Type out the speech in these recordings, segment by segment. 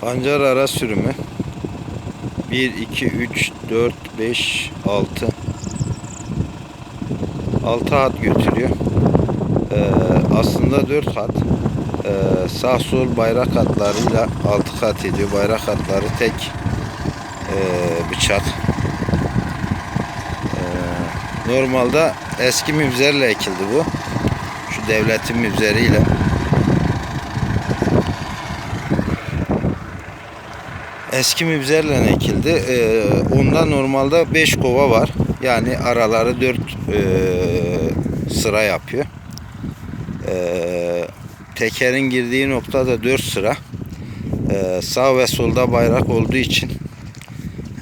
Pancar ara sürümü 1, 2, 3, 4, 5, 6 6 hat götürüyor. Ee, aslında 4 hat. Ee, sağ sol bayrak hatlarıyla 6 kat ediyor. Bayrak hatları tek ee, bıçak. Ee, normalde eski mübzerle ekildi bu. Şu devletin mübzeriyle. Eski mübzerle ekildi. Ee, onda normalde 5 kova var. Yani araları 4 sıra yapıyor. Ee, tekerin girdiği noktada 4 sıra. Ee, sağ ve solda bayrak olduğu için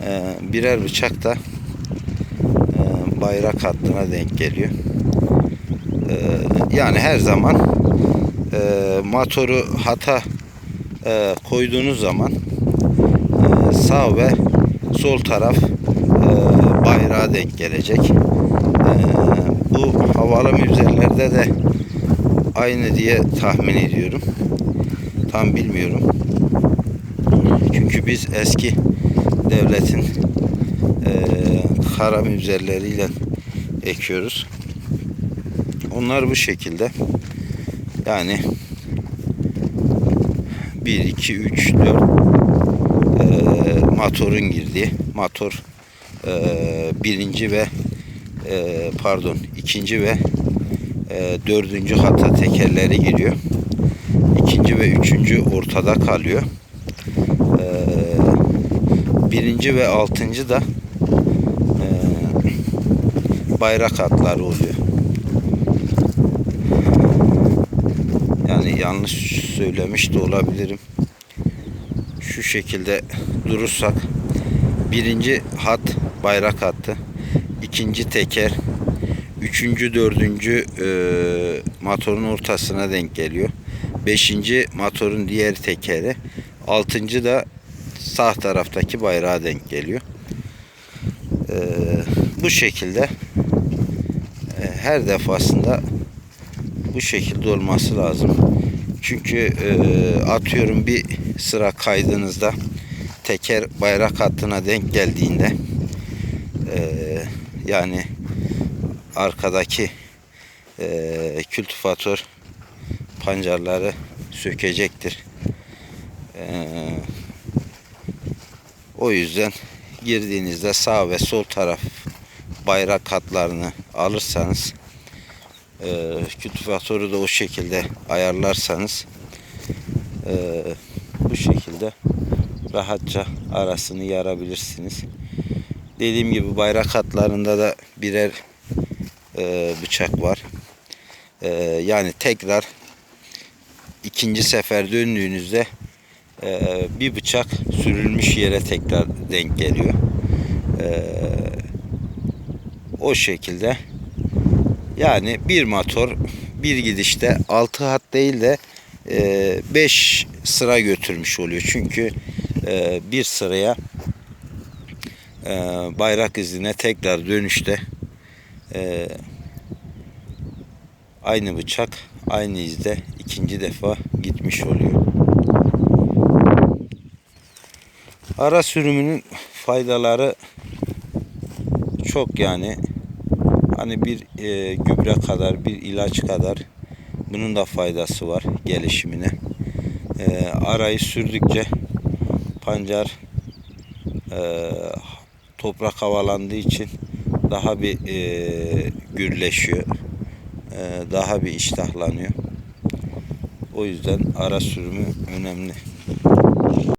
e, birer bıçak da e, bayrak hattına denk geliyor. Yani her zaman e, motoru hata e, koyduğunuz zaman e, sağ ve sol taraf e, bayrağa denk gelecek. E, bu havalı müzelerde de aynı diye tahmin ediyorum. Tam bilmiyorum. Çünkü biz eski devletin e, kara müzelleriyle ekiyoruz. Onlar bu şekilde. Yani 1, 2, 3, 4 e, motorun girdiği motor e, birinci ve e, pardon ikinci ve e, dördüncü hata tekerleri giriyor. İkinci ve üçüncü ortada kalıyor. E, birinci ve altıncı da e, bayrak hatları oluyor. Yani yanlış söylemiş de olabilirim. Şu şekilde durursak birinci hat bayrak hattı. ikinci teker üçüncü dördüncü e, motorun ortasına denk geliyor. Beşinci motorun diğer tekeri. Altıncı da sağ taraftaki bayrağa denk geliyor. E, bu şekilde e, her defasında bu şekilde olması lazım. Çünkü e, atıyorum bir sıra kaydınızda teker bayrak hattına denk geldiğinde e, yani arkadaki e, kültifatör pancarları sökecektir. E, o yüzden girdiğinizde sağ ve sol taraf bayrak hatlarını alırsanız e, kültivatörü de o şekilde ayarlarsanız e, bu şekilde rahatça arasını yarabilirsiniz. Dediğim gibi bayrak hatlarında da birer e, bıçak var. E, yani tekrar ikinci sefer döndüğünüzde e, bir bıçak sürülmüş yere tekrar denk geliyor. E, o şekilde yani bir motor bir gidişte 6 hat değil de 5 sıra götürmüş oluyor. Çünkü e, bir sıraya e, bayrak izine tekrar dönüşte e, aynı bıçak aynı izde ikinci defa gitmiş oluyor. Ara sürümünün faydaları çok yani hani bir e, gübre kadar bir ilaç kadar bunun da faydası var gelişimine. E, arayı sürdükçe pancar e, toprak havalandığı için daha bir e, gürleşiyor. E, daha bir iştahlanıyor. O yüzden ara sürümü önemli.